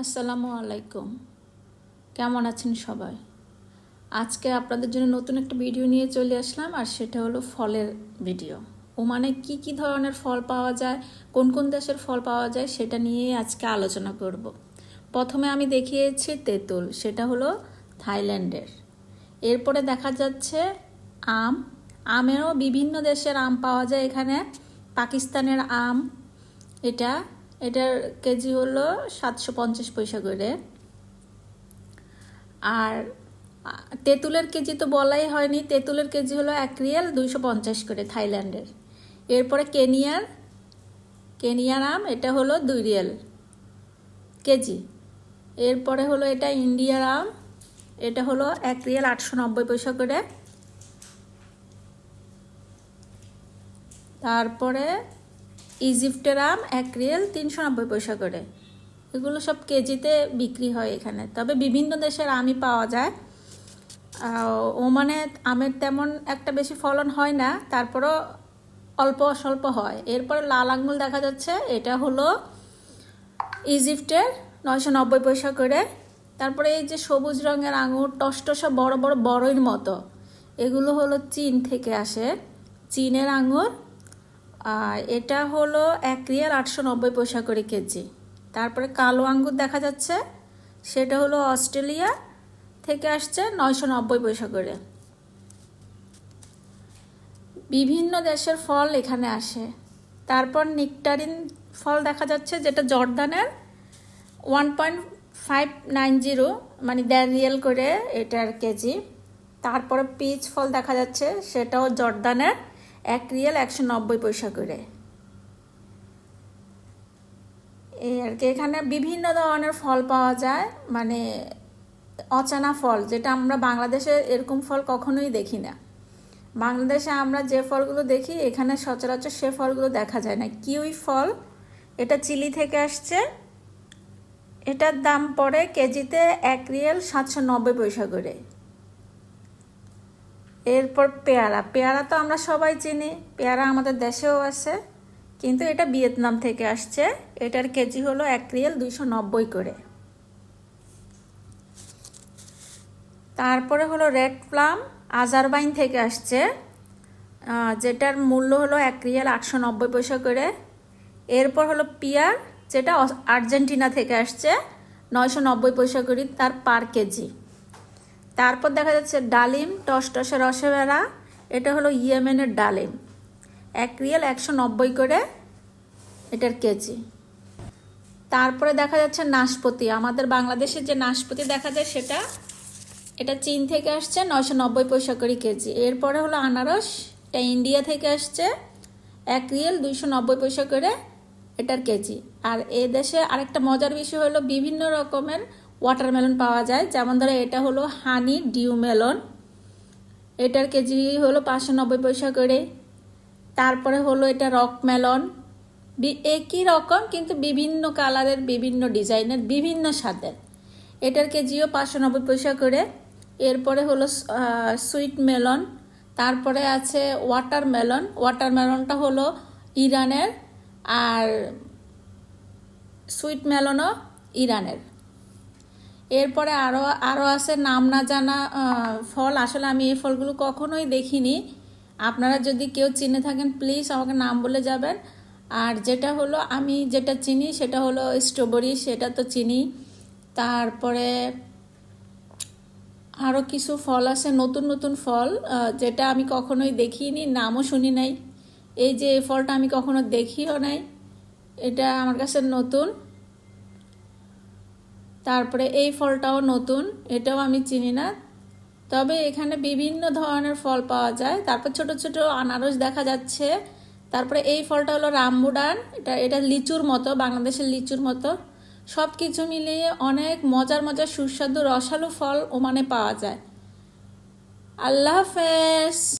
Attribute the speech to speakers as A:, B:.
A: আসসালামু আলাইকুম। কেমন আছেন সবাই? আজকে আপনাদের জন্য নতুন একটা ভিডিও নিয়ে চলে আসলাম, আর সেটা হলো ফলের ভিডিও। ও মানে কি কি ধরনের ফল পাওয়া যায়, কোন কোন দেশের ফল পাওয়া যায়, সেটা নিয়ে আজকে আলোচনা করব। প্রথমে আমি দেখিয়েছি তেঁতুল, সেটা হলো থাইল্যান্ডের। এরপরে দেখা যাচ্ছে আম। আমেরও বিভিন্ন দেশের আম পাওয়া যায় এখানে। পাকিস্তানের আম, এটা এটার কেজি হলো সাতশো পঞ্চাশ পয়সা করে। আর, তেঁতুলের কেজি তো বলাই হয়নি, তেঁতুলের কেজি হলো এক রিয়েল দুইশো পঞ্চাশ করে থাইল্যান্ডের। এরপরে কেনিয়ার কেনিয়ার আম, এটা হলো দুই রিয়েল কেজি। এরপরে হলো এটা ইন্ডিয়ার আম, এটা হলো এক রিয়েল আটশো নব্বই পয়সা করে। তারপরে ইজিপ্টের আম এক রিয়েল তিনশো নব্বই পয়সা করে। এগুলো সব কেজিতে বিক্রি হয় এখানে। তবে বিভিন্ন দেশের আমই পাওয়া যায়। ওমানে আমের তেমন একটা বেশি ফলন হয় না, তারপরও অল্প স্বল্প হয়। এরপরে লাল আঙুল দেখা যাচ্ছে, এটা হলো ইজিপ্টের নয়শো নব্বই পয়সা করে। তারপরে এই যে সবুজ রঙের আঙুর টসটসা বড় বড় বড়ইর মতো, এগুলো হলো চীন থেকে আসে। চীনের আঙুর আর এটা হলো এক রিয়াল আটশো নব্বই পয়সা করে কেজি। তারপরে কালো আঙ্গুর দেখা যাচ্ছে, সেটা হলো অস্ট্রেলিয়া থেকে আসছে নয়শো নব্বই পয়সা করে। বিভিন্ন দেশের ফল এখানে আসে। তারপর নিকটারিন ফল দেখা যাচ্ছে, যেটা জর্দানের one point five nine zero মানে দেড় রিয়েল করে এটার কেজি। তারপরে পিচ ফল দেখা যাচ্ছে, সেটাও জর্দানের এক রিয়েল একশো নব্বই পয়সা করে। এই আর কি, এখানে বিভিন্ন ধরনের ফল পাওয়া যায় মানে অচানা ফল, যেটা আমরা বাংলাদেশে এরকম ফল কখনোই দেখি না। বাংলাদেশে আমরা যে ফলগুলো দেখি, এখানে সচরাচর সে ফলগুলো দেখা যায় না। কিউই ফল, এটা চিলি থেকে আসছে, এটার দাম পড়ে কেজিতে এক রিয়েল সাতশো নব্বই পয়সা করে। এরপর পেয়ারা। পেয়ারা তো আমরা সবাই চিনি। পেয়ারা আমাদের দেশেও আছে। কিন্তু এটা ভিয়েতনাম থেকে আসছে। এটার কেজি হলো এক রিয়েল দুইশো নব্বই করে। তারপরে হলো রেড প্লাম আজারবাইন থেকে আসছে। যেটার মূল্য হলো এক রিয়াল আটশো নব্বই পয়সা করে। এরপর হলো পিয়ার, যেটা আর্জেন্টিনা থেকে আসছে, নয়শো নব্বই পয়সা করে তার পার কেজি। তারপর দেখা যাচ্ছে ডালিম টস টসে রসেবেড়া এটা হলো ইয়েমেনের ডালিম। এক রিয়াল একশো নব্বই করে এটার কেজি। তারপরে দেখা যাচ্ছে নাশপাতি। আমাদের বাংলাদেশে যে নাশপাতি দেখা যায় সেটা, এটা চীন থেকে আসছে নয়শো নব্বই পয়সা করে কেজি। এরপরে হলো আনারস, এটা ইন্ডিয়া থেকে আসছে এক রিয়েল দুইশো নব্বই পয়সা করে এটার কেজি। আর এ দেশে আরেকটা মজার বিষয় হলো বিভিন্ন রকমের ওয়াটারমেলন পাওয়া যায়। যেমন ধরো এটা হলো হানি ডিউ মেলন এটার কেজি হলো পাঁচশো নব্বই পয়সা করে। তারপরে হলো এটা রক মেলন একই রকম কিন্তু বিভিন্ন কালারের বিভিন্ন ডিজাইনের বিভিন্ন স্বাদের। এটার কেজিও পাঁচশো নব্বই পয়সা করে। এরপরে হলো সুইট মেলন তারপরে আছে ওয়াটার মেলন ওয়াটার মেলনটা হলো ইরানের। আর সুইট মেলনও ইরানের। এরপরে আরও আরও আছে নাম না জানা ফল। আসলে আমি এই ফলগুলো কখনোই দেখিনি। আপনারা যদি কেউ চিনে থাকেন প্লিজ আমাকে নাম বলে যাবেন। আর যেটা হলো, আমি যেটা চিনি সেটা হলো স্ট্রবেরি সেটা তো চিনি। তারপরে আরও কিছু ফল আছে, নতুন নতুন ফল যেটা আমি কখনোই দেখিনি, নামও শুনি নাই। এই যে এই ফলটা আমি কখনো দেখিও নাই, এটা আমার কাছে নতুন। তারপরে এই ফলটাও নতুন, এটাও আমি চিনি না। তবে এখানে বিভিন্ন ধরনের ফল পাওয়া যায়। তারপর ছোট ছোট আনারস দেখা যাচ্ছে। তারপরে এই ফলটা হলো রামবুডান এটা এটা লিচুর মতো, বাংলাদেশের লিচুর মতো। সব কিছু মিলিয়ে অনেক মজার মজার সুস্বাদু রসালো ফল ওমানে পাওয়া যায়। আল্লাহ হাফেজ!